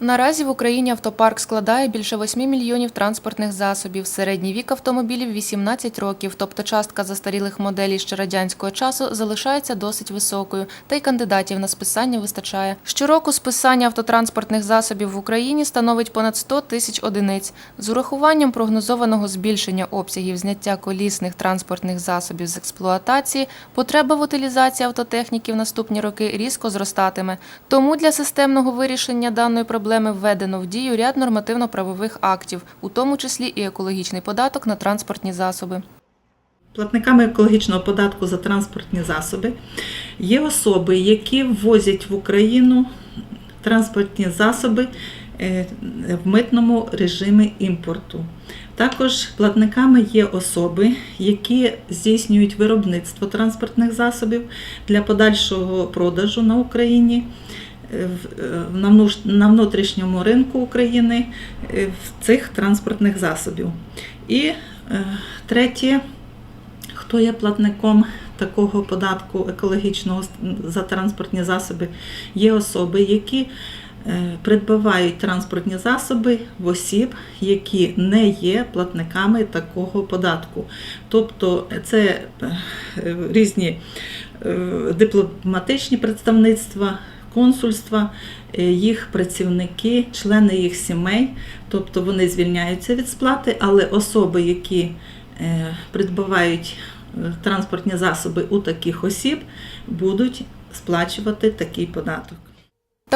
Наразі в Україні автопарк складає більше 8 мільйонів транспортних засобів. Середній вік автомобілів 18 років, тобто частка застарілих моделей ще радянського часу залишається досить високою, та й кандидатів на списання вистачає. Щороку списання автотранспортних засобів в Україні становить понад 100 тисяч одиниць. З урахуванням прогнозованого збільшення обсягів зняття колісних транспортних засобів з експлуатації, потреба в утилізації автотехніки в наступні роки різко зростатиме. Тому для системного вирішення даної проблеми введено в дію ряд нормативно-правових актів, у тому числі і екологічний податок на транспортні засоби. Платниками екологічного податку за транспортні засоби є особи, які ввозять в Україну транспортні засоби е, в митному режимі імпорту. Також платниками є особи, які здійснюють виробництво транспортних засобів для подальшого продажу на Україні на внутрішньому ринку України е, в цих транспортних засобів. І е, третє, хто є платником такого податку екологічного за транспортні засоби, є особи, які е, придбавають транспортні засоби в осіб, які не є платниками такого податку. Тобто це різні дипломатичні представництва, консульства, е, їх працівники, члени їх сімей, тобто вони звільняються від сплати, але особи, які е, придбавають е, транспортні засоби у таких осіб, будуть сплачувати такий податок.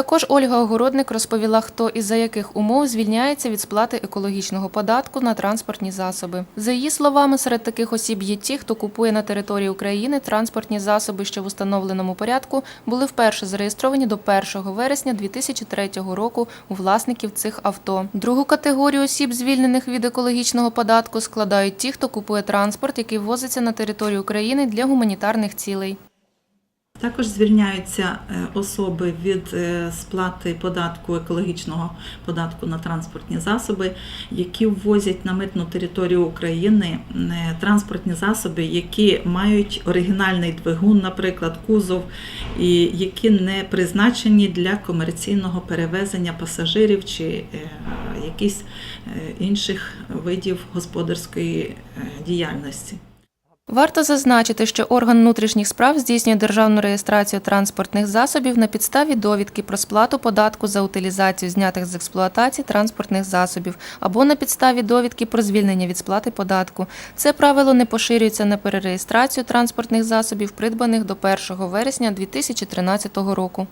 Також Ольга Огородник розповіла, хто і за яких умов звільняється від сплати екологічного податку на транспортні засоби. За її словами, серед таких осіб є ті, хто купує на території України транспортні засоби, що в установленому порядку були вперше зареєстровані до 1 вересня 2003 року у власників цих авто. Другу категорію осіб, звільнених від екологічного податку, складають ті, хто купує транспорт, який ввозиться на територію України для гуманітарних цілей. Також звільняються е, особи від е, сплати податку екологічного податку на транспортні засоби, які ввозять на митну територію України е, транспортні засоби, які мають оригінальний двигун, наприклад, кузов, і які не призначені для комерційного перевезення пасажирів чи якісь інших видів господарської діяльності. Варто зазначити, що орган внутрішніх справ здійснює державну реєстрацію транспортних засобів на підставі довідки про сплату податку за утилізацію знятих з експлуатації транспортних засобів або на підставі довідки про звільнення від сплати податку. Це правило не поширюється на перереєстрацію транспортних засобів, придбаних до 1 вересня 2013 року.